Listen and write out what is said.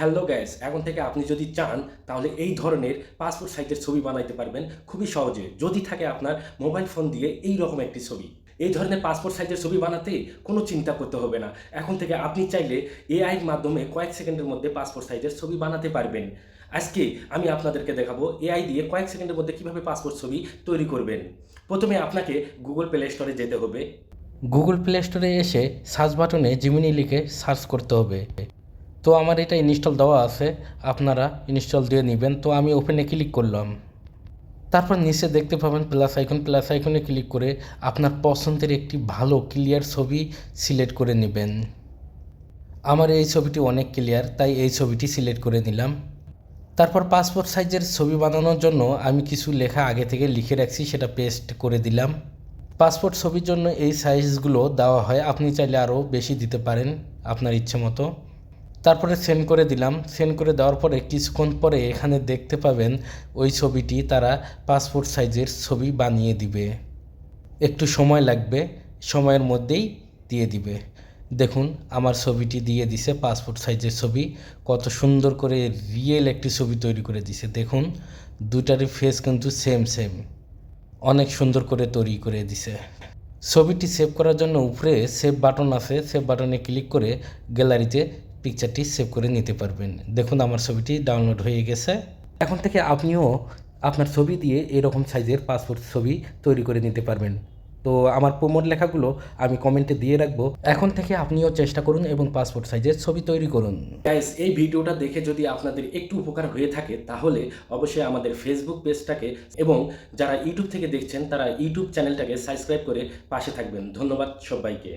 Hello gas এখন থেকে আপনি যদি চান, তাহলে এই ধরনের পাসপোর্ট সাইজের ছবি বানাইতে পারবেন খুবই সহজে। যদি থাকে আপনার মোবাইল ফোন দিয়ে এই রকম একটি ছবি। এই ধরনের পাসপোর্ট সাইজের ছবি বানাতে কোনো চিন্তা করতে হবে না। এখন থেকে আপনি চাইলে এআইয়ের মাধ্যমে কয়েক সেকেন্ডের মধ্যে পাসপোর্ট সাইজের ছবি বানাতে পারবেন। আজকে আমি আপনাদেরকে দেখাবো এআই দিয়ে কয়েক সেকেন্ডের মধ্যে কীভাবে পাসপোর্ট ছবি তৈরি করবেন। প্রথমে আপনাকে গুগল প্লে স্টোরে যেতে হবে। গুগল প্লে স্টোরে এসে সার্চ বাটনে জিমিনি লিখে সার্চ করতে হবে। তো আমার এটা ইনস্টল দেওয়া আছে, আপনারা ইনস্টল দিয়ে নেবেন। তো আমি ওপেনে ক্লিক করলাম। তারপর নিচে দেখতে পাবেন প্লাস আইকন প্লাস আইকনে ক্লিক করে আপনার পছন্দের একটি ভালো ক্লিয়ার ছবি সিলেক্ট করে নেবেন। আমার এই ছবিটি অনেক ক্লিয়ার তাই এই ছবিটি সিলেক্ট করে নিলাম। তারপর পাসপোর্ট সাইজের ছবি বানানোর জন্য আমি কিছু লেখা আগে থেকে লিখে রাখছি, সেটা পেস্ট করে দিলাম। পাসপোর্ট ছবির জন্য এই সাইজগুলো দেওয়া হয়, আপনি চাইলে আরও বেশি দিতে পারেন, আপনার ইচ্ছে মতো তারপরে সেন্ড করে দিলাম। সেন্ড করে দেওয়ার পরে কিছুক্ষণ পরে এখানে দেখতে পাবেন ওই ছবিটি তারা পাসপোর্ট সাইজের ছবি বানিয়ে দিবে। একটু সময় লাগবে, সময়ের মধ্যেই দিয়ে দিবে। দেখুন, আমার ছবিটি দিয়ে দিছে পাসপোর্ট সাইজের ছবি। কত সুন্দর করে রিয়েল একটি ছবি তৈরি করে দিছে। দেখুন দুটারই ফেস কিন্তু সেম সেম অনেক সুন্দর করে তৈরি করে দিছে। ছবিটি সেভ করার জন্য উপরে সেভ বাটন আছে। সেভ বাটনে ক্লিক করে গ্যালারিতে পিকচারটি সেভ করে নিতে পারবেন। দেখুন, আমার ছবিটি ডাউনলোড হয়ে গেছে। এখন থেকে আপনিও আপনার ছবি দিয়ে এরকম সাইজের পাসপোর্ট ছবি তৈরি করে নিতে পারবেন। তো আমার প্রমোট লেখাগুলো আমি কমেন্টে দিয়ে রাখব। এখন থেকে আপনিও চেষ্টা করুন এবং পাসপোর্ট সাইজের ছবি তৈরি করুন। গাইস এই ভিডিওটা দেখে যদি আপনাদের একটু উপকার হয়ে থাকে, তাহলে অবশ্যই আমাদের ফেসবুক পেজটাকে এবং যারা ইউটিউব থেকে দেখছেন, তারা ইউটিউব চ্যানেলটাকে সাবস্ক্রাইব করে পাশে থাকবেন। ধন্যবাদ সবাইকে।